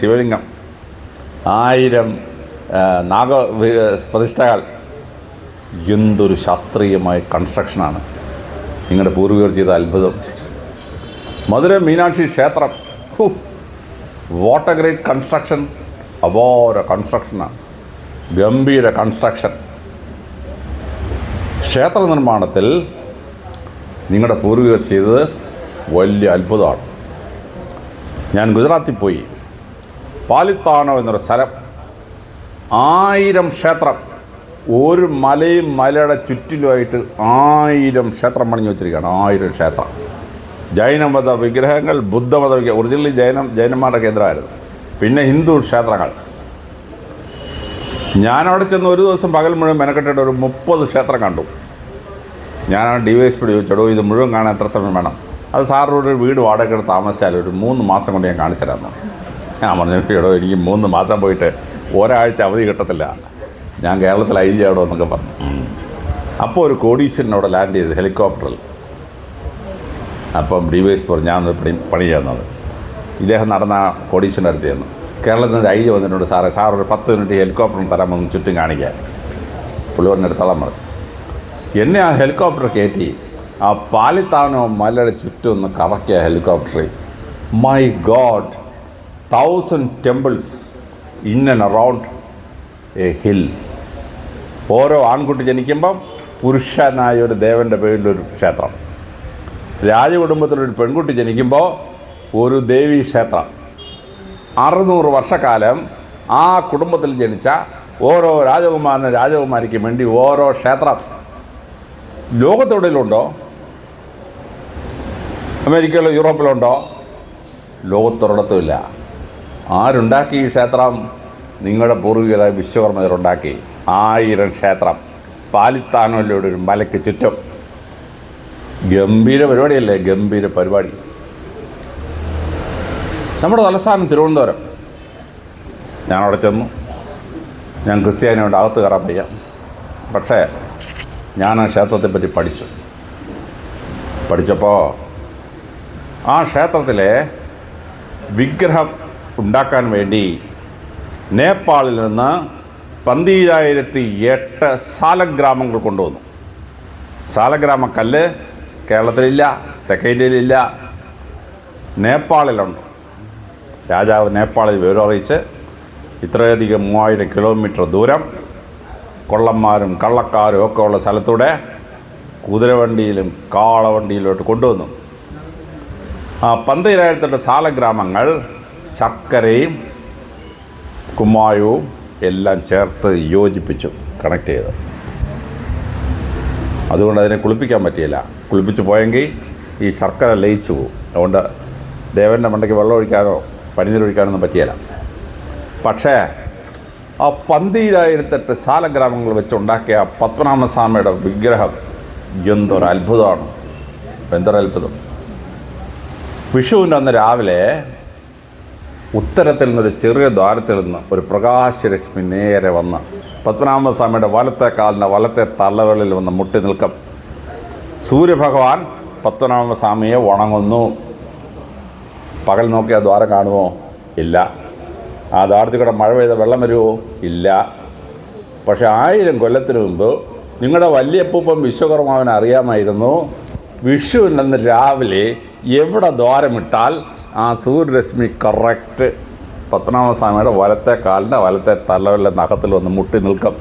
ശിവലിംഗം. ആയിരം നാഗ പ്രതിഷ്ഠകൾ. എന്തൊരു ശാസ്ത്രീയമായ കൺസ്ട്രക്ഷനാണ് നിങ്ങളുടെ പൂർവികർ ചെയ്ത അത്ഭുതം. മധുര മീനാക്ഷി ക്ഷേത്രം. വാട്ട് എ ഗ്രേറ്റ് കൺസ്ട്രക്ഷൻ അപാര കൺസ്ട്രക്ഷനാണ് ഗംഭീര കൺസ്ട്രക്ഷൻ ക്ഷേത്ര നിർമ്മാണത്തിൽ നിങ്ങളുടെ പൂർവികർ ചെയ്തത് വലിയ അത്ഭുതമാണ്. ഞാൻ ഗുജറാത്തിൽ പോയി. പാലിത്താനോ എന്നൊരു സ്ഥലം. ആയിരം ക്ഷേത്രം. ഒരു മലയും മലയുടെ ചുറ്റിലുമായിട്ട് ആയിരം ക്ഷേത്രം പണിഞ്ഞു വെച്ചിരിക്കുകയാണ്. ആയിരം ക്ഷേത്രം. ജൈനമത വിഗ്രഹങ്ങൾ ബുദ്ധമത വിഗ്രഹം ഒറിജിനലി ജൈനം ജൈനന്മാരുടെ കേന്ദ്രമായിരുന്നു. പിന്നെ ഹിന്ദു ക്ഷേത്രങ്ങൾ. ഞാനവിടെ ചെന്ന് ഒരു ദിവസം പകൽ മുഴുവൻ മെനക്കെട്ടിട്ട് ഒരു മുപ്പത് ക്ഷേത്രം കണ്ടു. ഞാനാണ് ഡി വൈ എസ് പി ചോദിച്ചോടോ ഇത് മുഴുവൻ കാണാൻ എത്ര സമയം വേണം? അത് സാറിനോട് വീട് വാടക എടുത്ത് താമസിച്ചാൽ ഒരു മൂന്ന് മാസം കൊണ്ട് ഞാൻ കാണിച്ചു തരാമെന്ന് ഞാൻ പറഞ്ഞു എടോ എനിക്ക് മൂന്ന് മാസം പോയിട്ട് ഒരാഴ്ച അവധി കിട്ടത്തില്ല. ഞാൻ ഐ ജി എന്നൊക്കെ പറഞ്ഞു. അപ്പോൾ ഒരു കോടീശ്വരൻ ലാൻഡ് ചെയ്ത് ഹെലികോപ്റ്ററിൽ അപ്പം ഡി വൈ എസ് പറഞ്ഞു ഞാൻ പണി പണി ചെയ്യുന്നത് ഇദ്ദേഹം നടന്ന കോടീശ്വരന്റെ അടുത്ത് ചെന്നു. കേരളത്തിൽ നിന്ന് ഐ വന്നിട്ടുണ്ട് സാറേ. സാർ ഒരു പത്ത് മിനിറ്റ് ഹെലികോപ്റ്ററിന് തരാമെന്ന് ചുറ്റും കാണിക്കാൻ. പുള്ളി പറഞ്ഞ എടുത്തോളം പറഞ്ഞു. എന്നെ ആ ഹെലികോപ്റ്റർ കയറ്റി ആ പാലിത്താനോ മലയുടെ ചുറ്റും ഒന്ന് കറക്കിയ ഹെലികോപ്റ്ററിൽ my god thousand temples in and around a hill ഓരോ ആൺകുട്ടി ജനിക്കുമ്പം പുരുഷനായ ഒരു ദേവന്റെ പേരിലൊരു ക്ഷേത്രം. രാജകുടുംബത്തിലൊരു പെൺകുട്ടി ജനിക്കുമ്പോൾ ഒരു ദേവീ ക്ഷേത്രം. അറുന്നൂറ് വർഷക്കാലം ആ കുടുംബത്തിൽ ജനിച്ച ഓരോ രാജകുമാരനും രാജകുമാരിക്കും വേണ്ടി ഓരോ ക്ഷേത്രം. ലോകത്തെവിടെയിലുണ്ടോ? അമേരിക്കയിലോ യൂറോപ്പിലുണ്ടോ ലോകത്തൊരിടത്തുമില്ല ആരുണ്ടാക്കി ഈ ക്ഷേത്രം? നിങ്ങളുടെ പൂർവികരായ വിശ്വകർമ്മരുണ്ടാക്കി ആയിരം ക്ഷേത്രം. പാലിത്താനോലയുടെ ഒരു മലയ്ക്ക് ചുറ്റും. ഗംഭീര പരിപാടിയല്ലേ? ഗംഭീര പരിപാടി. നമ്മുടെ തലസ്ഥാനം തിരുവനന്തപുരം. ഞാൻ അവിടെ ചെന്നു. ഞാൻ ക്രിസ്ത്യാനിയോട് അകത്ത് കയറാൻ വയ്യ. പക്ഷേ ഞാൻ ആ ക്ഷേത്രത്തെപ്പറ്റി പഠിച്ചു. പഠിച്ചപ്പോൾ ആ ക്ഷേത്രത്തിലെ വിഗ്രഹം ഉണ്ടാക്കാൻ വേണ്ടി നേപ്പാളിൽ നിന്ന് പന്തിരായിരത്തി എട്ട് സാലഗ്രാമങ്ങൾ കൊണ്ടുവന്നു. സാലഗ്രാമ കല്ല് കേരളത്തിലില്ല തെക്കേ ഇന്ത്യയിലില്ല നേപ്പാളിലുണ്ട്. രാജാവ് നേപ്പാളിൽ വിവരം അറിയിച്ച് ഇത്രയധികം മൂവായിരം കിലോമീറ്റർ ദൂരം കൊള്ളന്മാരും കള്ളക്കാരും ഒക്കെ ഉള്ള സ്ഥലത്തൂടെ കുതിരവണ്ടിയിലും കാളവണ്ടിയിലോട്ട് കൊണ്ടുവന്നു. ആ പന്തീരായിരത്തെട്ട് സാലഗ്രാമങ്ങൾ ശർക്കരയും കുമ്മായവും എല്ലാം ചേർത്ത് യോജിപ്പിച്ചു കണക്ട് ചെയ്ത്. അതുകൊണ്ട് അതിനെ കുളിപ്പിക്കാൻ പറ്റിയില്ല. കുളിപ്പിച്ച് പോയെങ്കിൽ ഈ ശർക്കര ലയിച്ചു പോകും. അതുകൊണ്ട് ദേവന്റെ മണ്ടയ്ക്ക് വെള്ളം ഒഴിക്കാനോ പനിനീരൊഴിക്കാനൊന്നും പറ്റിയില്ല. പക്ഷേ ആ പന്തിയിലായിരത്തെട്ട് സാലഗ്രാമങ്ങൾ വെച്ചുണ്ടാക്കിയ പത്മനാഭസ്വാമിയുടെ വിഗ്രഹം എന്തൊരത്ഭുതമാണ് എന്തൊരത്ഭുതം വിഷുവിന്റെ അന്ന് രാവിലെ ഉത്തരത്തിൽ നിന്നൊരു ചെറിയ ദ്വാരത്തിൽ നിന്ന് ഒരു പ്രകാശരശ്മി നേരെ വന്ന് പത്മനാഭസ്വാമിയുടെ വലത്തെ കാലിന്റെ വലത്തെ തള്ളകളിൽ വന്ന് മുട്ടി നിൽക്കും. സൂര്യഭഗവാൻ പത്മനാഭസ്വാമിയെ ഉണങ്ങുന്നു പകൽ നോക്കി ആ ദ്വാരം കാണുമോ? ഇല്ല. ആ ദ്വാരത്തിൽ കൂടെ മഴ പെയ്ത വെള്ളം വരുമോ? ഇല്ല. പക്ഷേ ആയിരം കൊല്ലത്തിന് മുമ്പ് നിങ്ങളുടെ വല്യപ്പൂപ്പം വിശ്വകർമാവിനെ അറിയാമായിരുന്നു. വിഷുവിന്റെ രാവിലെ എവിടെ ദ്വാരമിട്ടാൽ ആ സൂര്യരശ്മി കറക്റ്റ് പത്മനാഭസ്വാമിയുടെ വലത്തെ കാലിന്റെ വലത്തെ തലവല്ല നഖത്തിൽ വന്ന് മുട്ടി നിൽക്കും.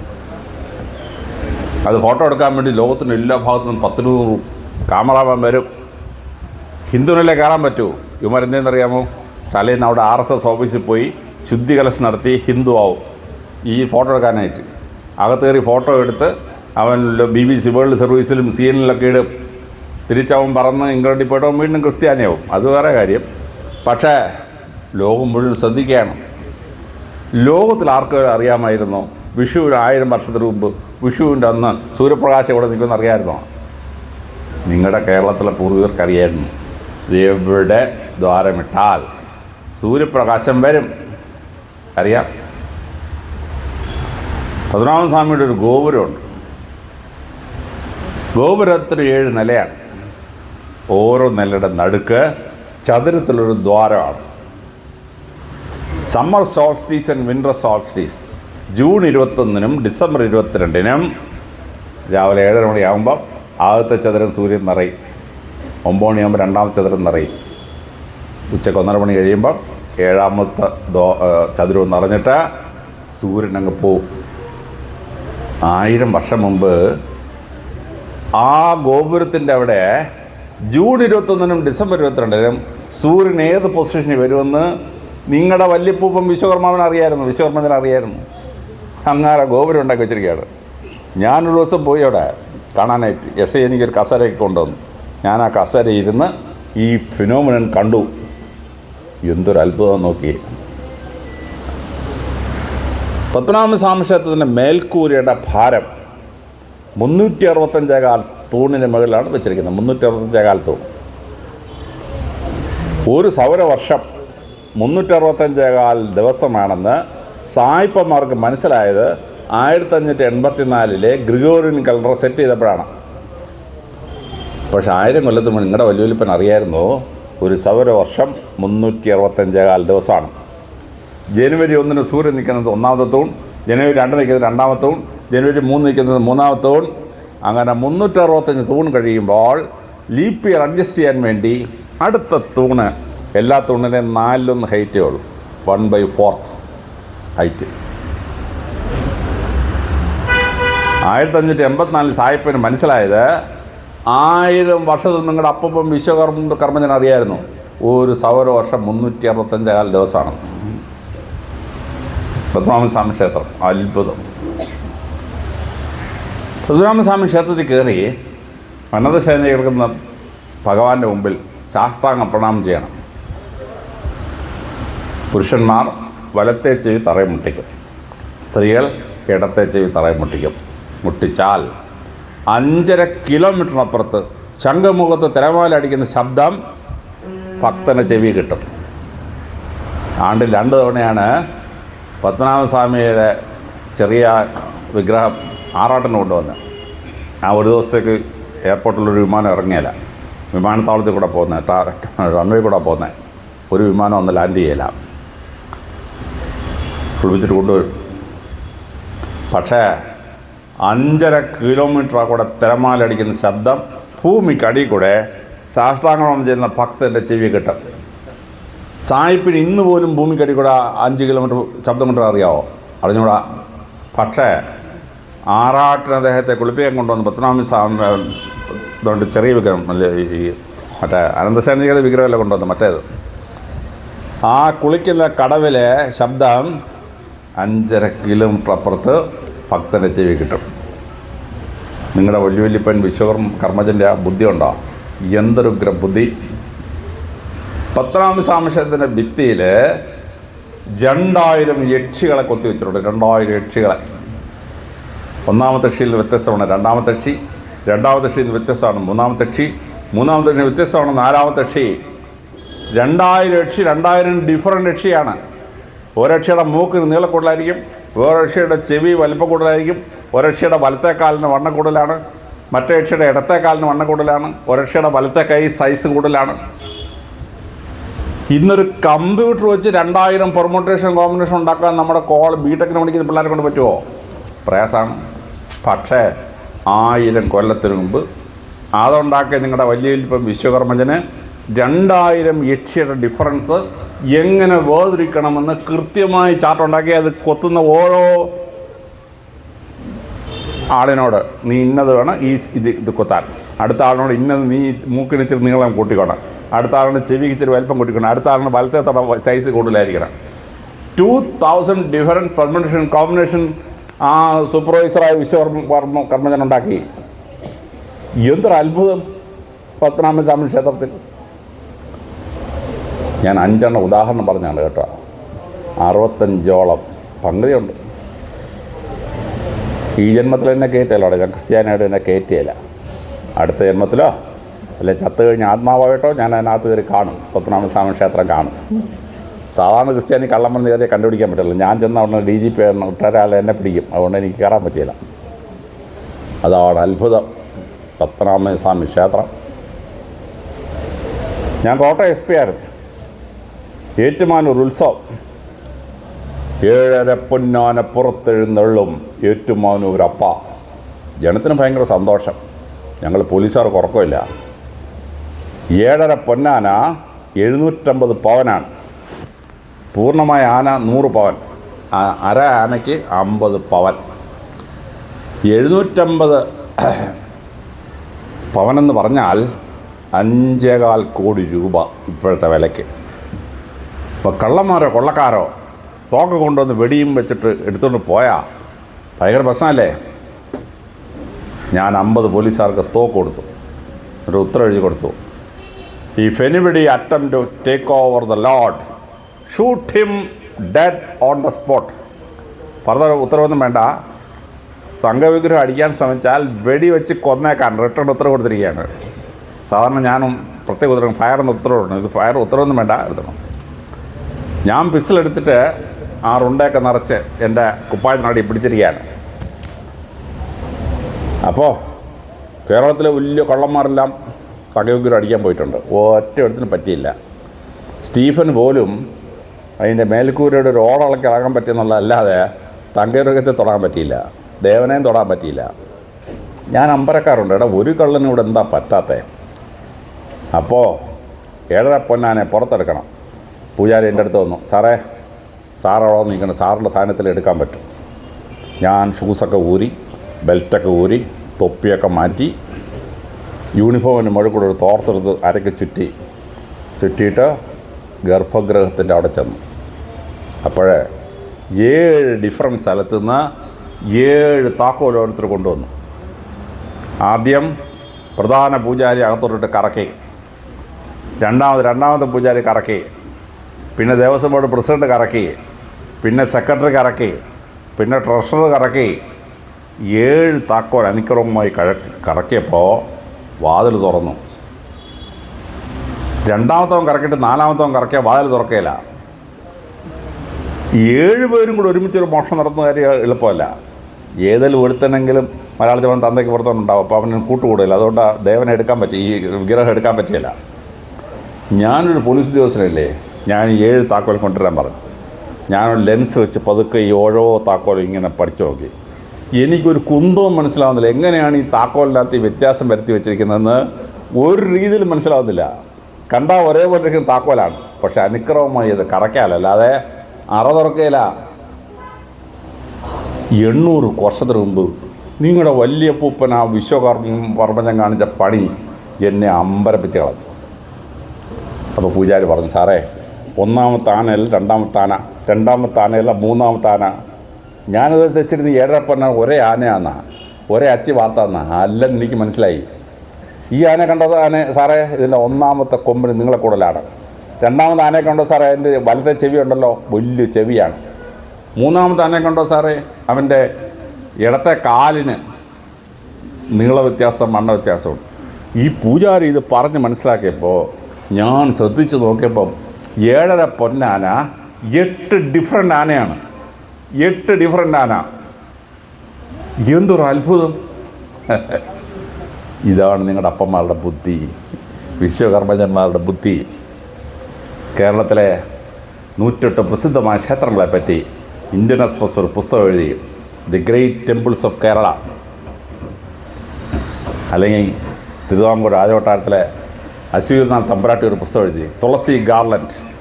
അത് ഫോട്ടോ എടുക്കാൻ വേണ്ടി ലോകത്തിന്റെ എല്ലാ ഭാഗത്തു നിന്നും പത്തിനൂറ് ക്യാമറാമാൻ വരും. ഹിന്ദുവിനല്ലേ കയറാൻ പറ്റൂ? എന്തെന്നറിയാമോ? തലേന്ന് അവിടെ ആർ എസ് എസ് ഓഫീസിൽ പോയി ശുദ്ധി കലശം നടത്തി ഹിന്ദു ആവും. ഈ ഫോട്ടോ എടുക്കാനായിട്ട്. അകത്ത് കയറി ഫോട്ടോ എടുത്ത് അവൻ ബി ബി സി വേൾഡ് സർവീസിലും സി എനിലൊക്കെ ഇടും. തിരിച്ചവൻ പറന്ന് ഇംഗ്ലണ്ടിൽ പോയിട്ടവൻ വീണ്ടും ക്രിസ്ത്യാനിയാവും. അത് വേറെ കാര്യം. പക്ഷേ ലോകം മുഴുവൻ ശ്രദ്ധിക്കുകയാണ്. ലോകത്തിൽ ആർക്കും അറിയാമായിരുന്നു വിഷുവിന് ആയിരം വർഷത്തിന് മുമ്പ് വിഷുവിന്റെ അന്ന് സൂര്യപ്രകാശം ഇവിടെ നിൽക്കുമെന്ന് അറിയാമായിരുന്നോ? നിങ്ങളുടെ കേരളത്തിലെ പൂർവികർക്കറിയായിരുന്നു. എവിടെ ദ്വാരമിട്ടാൽ സൂര്യപ്രകാശം വരും. അറിയാം. പതിനാമൻ സ്വാമിയുടെ ഒരു ഗോപുരമുണ്ട്. ഗോപുരത്തിന് ഏഴ് നിലയാണ്. ഓരോ നിലയുടെ നടുക്ക് ചതുരത്തിലൊരു ദ്വാരമാണ്. Summer solstice and winter solstice June ഇരുപത്തൊന്നിനും December ഇരുപത്തിരണ്ടിനും രാവിലെ ഏഴര മണിയാകുമ്പം ആദ്യത്തെ ചതുരം സൂര്യൻ നിറയും. ഒമ്പത് മണിയാകുമ്പോൾ രണ്ടാമത്തെ ചതുരം നിറയും. ഉച്ചയ്ക്ക് ഒന്നര മണി കഴിയുമ്പോൾ ഏഴാമത്തെ ദോ ചതുരവും നിറഞ്ഞിട്ട് സൂര്യൻ അങ്ങ് പോവും. ആയിരം വർഷം മുമ്പ് ആ ഗോപുരത്തിന്റെ അവിടെ ജൂൺ ഇരുപത്തൊന്നിനും ഡിസംബർ ഇരുപത്തിരണ്ടിനും സൂര്യൻ ഏത് പൊസിഷനിൽ വരുമെന്ന് നിങ്ങളുടെ വല്യപ്പൂപ്പം വിശ്വകർമാവൻ അറിയായിരുന്നു. വിശ്വകർമ്മത്തിന് അറിയായിരുന്നു. അങ്ങാരെ ഗോപുരം ഉണ്ടാക്കി വെച്ചിരിക്കുകയാണ്. ഞാനൊരു ദിവസം പോയി അവിടെ കാണാനായിട്ട് എസ് ഐ എനിക്കൊരു കസേരയൊക്കെ കൊണ്ടുവന്നു. ഞാൻ ആ കസേര ഇരുന്ന് ഈ ഫിനോമിനൻ കണ്ടു. എന്തൊരു അത്ഭുതം നോക്കി. പത്മനാഭ സാംശത്തിന്റെ മേൽക്കൂരയുടെ ഭാരം മുന്നൂറ്റി അറുപത്തഞ്ചേകാൽ തൂണിന് മുകളിലാണ് വെച്ചിരിക്കുന്നത്. മുന്നൂറ്റി അറുപത്തഞ്ചേകാൽ തൂൺ. ഒരു സൗരവർഷം മുന്നൂറ്ററുപത്തഞ്ചേകാൽ ദിവസമാണെന്ന് സായിപ്പന്മാർക്ക് മനസ്സിലായത് ആയിരത്തി അഞ്ഞൂറ്റി എൺപത്തി നാലിലെ ഗ്രിഗോറിയൻ കലണ്ടർ സെറ്റ് ചെയ്തപ്പോഴാണ്. പക്ഷെ ആയിരം കൊല്ലത്ത് മുമ്പ് നിങ്ങളുടെ വലിയപ്പൻ അറിയായിരുന്നു? ഒരു സൗരവർഷം മുന്നൂറ്റി അറുപത്തഞ്ചേകാൽ ദിവസമാണ്. ജനുവരി ഒന്നിന് സൂര്യൻ നിൽക്കുന്നത് ഒന്നാമത്തെ തൂൺ ജനുവരി രണ്ട് നിൽക്കുന്നത് രണ്ടാമത്തെ തൂൺ ജനുവരി മൂന്ന് നിൽക്കുന്നത് മൂന്നാമത്തെ തൂൺ. അങ്ങനെ മുന്നൂറ്ററുപത്തഞ്ച് തൂൺ കഴിയുമ്പോൾ ലീപ്പ് ഇയർ അഡ്ജസ്റ്റ് ചെയ്യാൻ വേണ്ടി അടുത്ത തൂണ് എല്ലാ തൂണിനെയും നാലിലൊന്ന് ഹൈറ്റേ ഉള്ളൂ. One by fourth height. ആയിരത്തി അഞ്ഞൂറ്റി എൺപത്തിനാലിൽ സായിപ്പിന് മനസ്സിലായത് ആയിരം വർഷത്തിൽ നിങ്ങളുടെ അപ്പം വിശ്വകർമ്മ കർമ്മജൻ അറിയായിരുന്നു. ഒരു സൗരവർഷം മുന്നൂറ്റി അറുപത്തഞ്ചാൽ ദിവസമാണ്. പത്മനാഭസ്വാമി ക്ഷേത്രം അത്ഭുതം. പത്മനാഭസ്വാമി ക്ഷേത്രത്തിൽ കയറി അനന്തശയന കിടക്കുന്ന ഭഗവാന്റെ മുമ്പിൽ സാഷ്ടാംഗ പ്രണാമം ചെയ്യണം. പുരുഷന്മാർ വലത്തെ ചെവി തറയെ മുട്ടിക്കും. സ്ത്രീകൾ ഇടത്തെ ചെവി തറയെ മുട്ടിക്കും. മുട്ടിച്ചാൽ അഞ്ചര കിലോമീറ്ററിനപ്പുറത്ത് ശംഖമുഖത്ത് തിരമാലടിക്കുന്ന ശബ്ദം ഭക്തന് ചെവി കിട്ടും. ആണ്ടിൽ രണ്ട് തവണയാണ് പത്മനാഭസ്വാമിയുടെ ചെറിയ വിഗ്രഹം ആറാട്ടിന് കൊണ്ടുവന്നത്. ആ ഒരു ദിവസത്തേക്ക് എയർപോർട്ടിലൊരു വിമാനം ഇറങ്ങിയില്ല. വിമാനത്താവളത്തിൽ കൂടെ പോകുന്നത്. റൺവേ കൂടെ പോകുന്നത്. ഒരു വിമാനം ഒന്ന് ലാൻഡ് ചെയ്യില്ല കുളിപ്പിച്ചിട്ട് കൊണ്ടുവരും പക്ഷേ അഞ്ചര കിലോമീറ്റർ കൂടെ തിരമാലടിക്കുന്ന ശബ്ദം ഭൂമിക്കടി കൂടെ സാഷ്ടാംഗം ചെയ്യുന്ന ഭക്തന്റെ ചെവി കിട്ടും. സായിപ്പിന് ഇന്ന് പോലും ഭൂമിക്കടി കൂടെ അഞ്ച് കിലോമീറ്റർ ശബ്ദം കൊണ്ട് അറിയാവോ? അറിഞ്ഞൂടാ. പക്ഷേ ആറാട്ടിന് അദ്ദേഹത്തെ കുളിപ്പിക്കാൻ കൊണ്ടുവന്ന് പത്മനാഭി സ്വാമി ഇതുകൊണ്ട് ചെറിയ വിഗ്രഹം നല്ല ഈ മറ്റേ അനന്തശാനിയുടെ വിഗ്രഹമല്ല കൊണ്ടുവന്നത് മറ്റേത്. ആ കുളിക്കുന്ന കടവിലെ ശബ്ദം അഞ്ചര കിലോമീറ്റർ അപ്പുറത്ത് ഭക്തന്റെ ചെവി കിട്ടും. നിങ്ങളുടെ വലിയ വലിയപ്പൻ വിശ്വകർമ്മ കർമ്മജന്റെ ആ ബുദ്ധി ഉണ്ടോ? എന്തൊരു ബുദ്ധി പത്താം സാമക്ഷേത്രത്തിന്റെ ഭിത്തിയിൽ രണ്ടായിരം യക്ഷികളെ കൊത്തി വെച്ചിട്ടുണ്ട് രണ്ടായിരം യക്ഷികളെ. ഒന്നാമത്തെ കക്ഷിയിൽ വ്യത്യസ്തമാണ് രണ്ടാമത്തെ യക്ഷി രണ്ടാമത്തെ കക്ഷി വ്യത്യസ്തമാണ്. മൂന്നാമത്തെ കക്ഷി മൂന്നാമത്തെ കക്ഷി വ്യത്യസ്തമാണ്. നാലാമത്തെ കക്ഷി രണ്ടായിരം കക്ഷി രണ്ടായിരം ഡിഫറന്റ് യക്ഷിയാണ് ഒരക്ഷയുടെ മൂക്കിന് നീളം കൂടുതലായിരിക്കും വേറൊരക്ഷയുടെ ചെവി വലിപ്പം കൂടുതലായിരിക്കും ഒരക്ഷയുടെ വലത്തെ കാലിന് വണ്ണം കൂടുതലാണ് മറ്റേ കക്ഷിയുടെ ഇടത്തെ കാലിന് വണ്ണം കൂടുതലാണ് ഒരക്ഷയുടെ വലത്തെ കൈ സൈസ് കൂടുതലാണ്. ഇന്നൊരു കമ്പ്യൂട്ടർ വെച്ച് രണ്ടായിരം പെർമുട്ടേഷൻ കോമ്പിനേഷൻ ഉണ്ടാക്കാൻ നമ്മുടെ കോൾ ബി ടെക്കിന് പഠിക്കുന്ന പിള്ളേരെ കൊണ്ട് പറ്റുമോ പ്രയാസമാണ്. പക്ഷേ ആയിരം കൊല്ലത്തിന് മുമ്പ്. അതുണ്ടാക്കിയ നിങ്ങളുടെ വലിയ ഇപ്പം വിശ്വകർമ്മജന് രണ്ടായിരം യക്ഷിയുടെ ഡിഫറൻസ് എങ്ങനെ വേർതിരിക്കണമെന്ന് കൃത്യമായി ചാർട്ടുണ്ടാക്കി അത് കൊത്തുന്ന ഓരോ ആളിനോട് നീ ഇന്നത് വേണം ഈ ഇത് ഇത് കൊത്താൻ. അടുത്ത ആളിനോട് ഇന്നത് നീ മൂക്കിന് ഇച്ചിരി നീളം കൂട്ടിക്കോണം. അടുത്ത ആളിന് ചെവിക്ക് ഇച്ചിരി വലിപ്പം കൂട്ടിക്കണം. അടുത്ത ആളിന് വലത്തെ തട സൈസ് കൂടുതലായിരിക്കണം. Two thousand different permutation combination ആ സൂപ്പർവൈസറായ വിശ്വകർമ്മ കർമ്മ കർമ്മജൻ ഉണ്ടാക്കി. എന്തൊരു അത്ഭുതം. പത്മനാഭസ്വാമി ക്ഷേത്രത്തിൽ. ഞാൻ അഞ്ചെണ്ണം ഉദാഹരണം പറഞ്ഞാണ് കേട്ടോ. അറുപത്തഞ്ചോളം പങ്കുതിയുണ്ട്. ഈ ജന്മത്തിൽ എന്നെ കയറ്റിയല്ലോ ഞാൻ ക്രിസ്ത്യാനിയായിട്ട് എന്നെ കയറ്റിയല്ല. അടുത്ത ജന്മത്തിലോ? അല്ലെ ചത്തു കഴിഞ്ഞ് ആത്മാവായിട്ടോ ഞാൻ അതിനകത്ത് കയറി കാണും. പത്മനാഭസ്വാമി ക്ഷേത്രം കാണും. സാധാരണ ക്രിസ്ത്യാനി കള്ളം പറഞ്ഞ് കയറിയാൽ കണ്ടുപിടിക്കാൻ പറ്റില്ല ഞാൻ ചെന്ന അവിടെ ഡി ജി പി ഒട്ടൊരാൾ എന്നെ പിടിക്കും. അതുകൊണ്ട് എനിക്ക് കയറാൻ പറ്റിയില്ല. അതാണ് അത്ഭുതം. പത്മനാഭസ്വാമി ക്ഷേത്രം. ഞാൻ കോട്ടയം എസ് പി ആയിരുന്നു. ഏറ്റുമാനൂർ ഉത്സവം. ഏഴര പൊന്നാന പുറത്തെഴുന്നള്ളും ഏറ്റുമാനൂരപ്പ ജനത്തിന് ഭയങ്കര സന്തോഷം. ഞങ്ങൾ പോലീസുകാർക്ക് ഉറക്കമില്ല. ഏഴര പൊന്നാന എഴുന്നൂറ്റമ്പത് പവനാണ്. പൂർണമായ ആന നൂറ് പവൻ. അര ആനയ്ക്ക് അമ്പത് പവൻ. എഴുന്നൂറ്റമ്പത് പവനെന്ന് പറഞ്ഞാൽ അഞ്ചേകാൽ കോടി രൂപ ഇപ്പോഴത്തെ വിലയ്ക്ക്. ഇപ്പോൾ കള്ളന്മാരോ കൊള്ളക്കാരോ തോക്ക് കൊണ്ടുവന്ന് വെടിയും വെച്ചിട്ട് എടുത്തുകൊണ്ട് പോയാൽ ഭയങ്കര പ്രശ്നമല്ലേ? ഞാൻ അമ്പത് പോലീസുകാർക്ക് തോക്ക് കൊടുത്തു. ഒരു ഉത്തരവ് എഴുതി കൊടുത്തു. ഈ if anybody attempt to take over the lord. Shoot him dead on the spot further ഉത്തരവൊന്നും വേണ്ട. തങ്കവിഗ്രഹം അടിക്കാൻ ശ്രമിച്ചാൽ വെടിവെച്ച് കൊന്നേക്കാൻ റിട്ടേൺ ഉത്തരവ് കൊടുത്തിരിക്കുകയാണ്. സാധാരണ ഞാനും പ്രത്യേക ഉത്തരവ് ഫയർ എന്ന ഉത്തരവുണ്ട്. ഇത് ഫയർ ഉത്തരവൊന്നും വേണ്ട എടുത്തണം ഞാൻ പിസ്റ്റലെടുത്തിട്ട് ആ റുണ്ടയൊക്കെ നിറച്ച് എന്റെ കുപ്പായത്തിനടി പിടിച്ചിരിക്കുകയാണ്. അപ്പോൾ കേരളത്തിലെ വലിയ കള്ളന്മാരെല്ലാം തകയുഗ്രം അടിക്കാൻ പോയിട്ടുണ്ട്. ഒറ്റ ഇടത്തിന് പറ്റിയില്ല. സ്റ്റീഫൻ പോലും അതിന്റെ മേൽക്കൂരയുടെ ഒരു ഓടളക്കി ഇറങ്ങാൻ പറ്റിയെന്നുള്ള അല്ലാതെ തങ്കയുഗത്തെ തൊടാൻ പറ്റിയില്ല. ദേവനെയും തൊടാൻ പറ്റിയില്ല. ഞാൻ അമ്പരക്കാറുണ്ട് എടാ ഒരു കള്ളനും ഇവിടെ എന്താ പറ്റാത്തേ? അപ്പോൾ ഏഴര പൊന്നാനെ പുറത്തെടുക്കണം. പൂജാരി എന്റെ അടുത്ത് വന്നു. സാറേ സാറോളം നിൽക്കണം സാറിന്റെ സാധനത്തിൽ എടുക്കാൻ പറ്റും. ഞാൻ ഷൂസൊക്കെ ഊരി ബെൽറ്റൊക്കെ ഊരി തൊപ്പിയൊക്കെ മാറ്റി യൂണിഫോമിന്റെ മുഴുക്കൂടെ കൂടെ ഒരു തോർത്തെടുത്ത് അരക്ക് ചുറ്റി ചുറ്റിയിട്ട് ഗർഭഗൃഹത്തിന്റെ അവിടെ ചെന്നു. അപ്പോഴേ ഏഴ് ഡിഫറന്റ് സ്ഥലത്തു നിന്ന് ഏഴ് താക്കോൽ ഓരോരുത്തർ കൊണ്ടുവന്നു. ആദ്യം പ്രധാന പൂജാരി അകത്തോട്ടിട്ട് കറക്കി. രണ്ടാമത് രണ്ടാമത്തെ പൂജാരി കറക്കി. പിന്നെ ദേവസ്വം ബോർഡ് പ്രസിഡന്റ് കറക്കി. പിന്നെ സെക്രട്ടറി കറക്കി. പിന്നെ ട്രഷറർ കറക്കി. ഏഴ് താക്കോൽ അനുക്രമമായി കഴ കറക്കിയപ്പോൾ വാതിൽ തുറന്നു. രണ്ടാമത്തവൻ കറക്കിയിട്ട് നാലാമത്തവൻ കറക്കിയ വാതിൽ തുറക്കുകയില്ല ഏഴ് പേരും കൂടെ ഒരുമിച്ചൊരു മോഷണം നടത്തുന്ന കാര്യം എളുപ്പമല്ല. ഏതെങ്കിലും ഒരുത്തനെങ്കിലും മലയാളത്തിൽ അവൻ തന്തയ്ക്ക് പുറത്തുണ്ടാവും അപ്പോൾ അവന് കൂട്ടുകൂടില്ല അതുകൊണ്ട് ദേവനെ എടുക്കാൻ പറ്റി ഈ വിഗ്രഹം എടുക്കാൻ പറ്റിയില്ല. ഞാനൊരു പോലീസ് ഉദ്യോഗസ്ഥനല്ലേ? ഞാൻ ഏഴ് താക്കോൽ കൊണ്ടുവരാൻ പറഞ്ഞു. ഞാനൊരു ലെൻസ് വെച്ച് പതുക്കെ ഈ ഓരോ താക്കോൽ ഇങ്ങനെ പഠിച്ചു നോക്കി. എനിക്കൊരു കുന്തവും മനസ്സിലാവുന്നില്ല. എങ്ങനെയാണ് ഈ താക്കോലിനകത്ത് ഈ വ്യത്യാസം വരുത്തി വെച്ചിരിക്കുന്നതെന്ന് ഒരു രീതിയിലും മനസ്സിലാവുന്നില്ല. കണ്ടാൽ ഒരേപോലെ ഇരിക്കുന്ന താക്കോലാണ്. പക്ഷെ അനുക്രമമായി അത് കറക്കാലല്ല അല്ലാതെ അറ തുറക്കയില്ല എണ്ണൂറ് വർഷത്തിന് മുമ്പ് നിങ്ങളുടെ വലിയ പൂപ്പൻ ആ വിശ്വകർമ്മ കാണിച്ച പണി എന്നെ അമ്പരപ്പിച്ച് കളഞ്ഞു. അപ്പോൾ പൂജാരി പറഞ്ഞു സാറേ ഒന്നാമത്തെ ആനയല്ല രണ്ടാമത്തെ ആന രണ്ടാമത്തെ ആനയല്ല മൂന്നാമത്തെ ആന. ഞാനത് തെച്ചിരുന്ന് ഏഴരപ്പന ഒരേ ആനയാന്നാ ഒരേ അച്ചി വാർത്താന്നാ. അല്ലെന്ന് എനിക്ക് മനസ്സിലായി. ഈ ആന കണ്ടത് ആന സാറേ ഇതിന്റെ ഒന്നാമത്തെ കൊമ്പിന് നിങ്ങളെ കൂടുതലാണ് രണ്ടാമത്തെ ആനയെ കണ്ടോ സാറേ അതിന്റെ വലത്തെ ചെവി ഉണ്ടല്ലോ വലിയ ചെവിയാണ്. മൂന്നാമത്തെ ആനയെ കണ്ടോ സാറേ അവന്റെ ഇടത്തെ കാലിന് നീള വ്യത്യാസം മണ്ണ വ്യത്യാസമുണ്ട്. ഈ പൂജാരി ഇത് പറഞ്ഞ് മനസ്സിലാക്കിയപ്പോൾ ഞാൻ ശ്രദ്ധിച്ച് നോക്കിയപ്പം ഏഴര പൊന്നാന എട്ട് ഡിഫറെന്റ് ആനയാണ്. എട്ട് ഡിഫറെന്റ് ആന. എന്തൊരു അത്ഭുതം. ഇതാണ് നിങ്ങളുടെ അപ്പന്മാരുടെ ബുദ്ധി വിശ്വകർമ്മജന്മാരുടെ ബുദ്ധി. കേരളത്തിലെ നൂറ്റെട്ട് പ്രസിദ്ധമായ ക്ഷേത്രങ്ങളെപ്പറ്റി ഇന്ത്യൻ എക്സ്പ്രസ് ഒരു പുസ്തകം എഴുതി. The great temples of Kerala. അല്ലെങ്കിൽ തിരുവിതാംകൂർ രാജകൊട്ടാരത്തിലെ അശ്വീർനാഥ് തമ്പരാട്ടി ഒരു പുസ്തകം എഴുതി. തുളസി ഗാർലൻഡ്.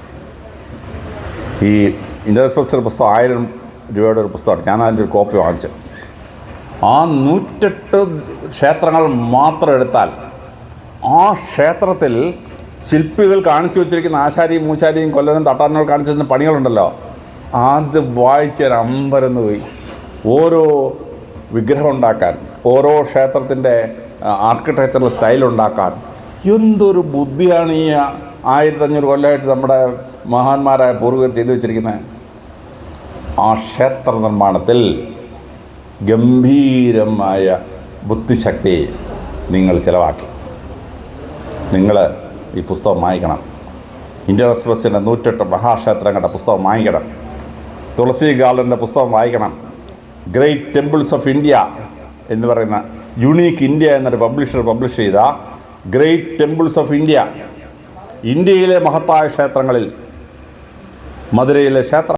ഈ ഇന്ത്യൻ എക്സ്പ്രസ് ഒരു പുസ്തകം ആയിരം രൂപയുടെ ഒരു പുസ്തകമാണ്. ഞാൻ അതിന്റെ ഒരു കോപ്പി വാങ്ങിച്ചു. ആ നൂറ്റെട്ട് ക്ഷേത്രങ്ങൾ മാത്രം എടുത്താൽ ആ ക്ഷേത്രത്തിൽ ശില്പികൾ കാണിച്ചു വെച്ചിരിക്കുന്ന ആശാരിയും മൂശാരിയും കൊല്ലനും തട്ടാനും കാണിച്ചു തരുന്ന പണികളുണ്ടല്ലോ. അത് വായിച്ചാൽ അമ്പരന്ന് പോയി. ഓരോ വിഗ്രഹം ഉണ്ടാക്കാൻ ഓരോ ക്ഷേത്രത്തിന്റെ ആർക്കിടെക്ചറൽ സ്റ്റൈൽ ഉണ്ടാക്കാൻ. എന്തൊരു ബുദ്ധിയാണ് ഈ ആയിരത്തഞ്ഞൂറ് കൊല്ലമായിട്ട് നമ്മുടെ മഹാന്മാരായ പൂർവികർ ചെയ്തു വെച്ചിരിക്കുന്നത്? ആ ക്ഷേത്ര നിർമ്മാണത്തിൽ ഗംഭീരമായ ബുദ്ധിശക്തി നിങ്ങൾ ചിലവാക്കി. നിങ്ങൾ ഈ പുസ്തകം വാങ്ങിക്കണം ഇന്ത്യൻ എക്സ്പ്രസിന്റെ നൂറ്റെട്ട് മഹാക്ഷേത്രങ്ങളുടെ പുസ്തകം വാങ്ങിക്കണം തുളസി ഗാർഡന്റെ പുസ്തകം വായിക്കണം. ഗ്രേറ്റ് ടെമ്പിൾസ് ഓഫ് ഇന്ത്യ എന്ന് പറയുന്ന യുണീക്ക് ഇന്ത്യ എന്നൊരു പബ്ലിഷർ പബ്ലിഷ് ചെയ്ത ഗ്രേറ്റ് ടെമ്പിൾസ് ഓഫ് ഇന്ത്യ ഇന്ത്യയിലെ മഹത്തായ ക്ഷേത്രങ്ങളിൽ മധുരയിലെ ക്ഷേത്ര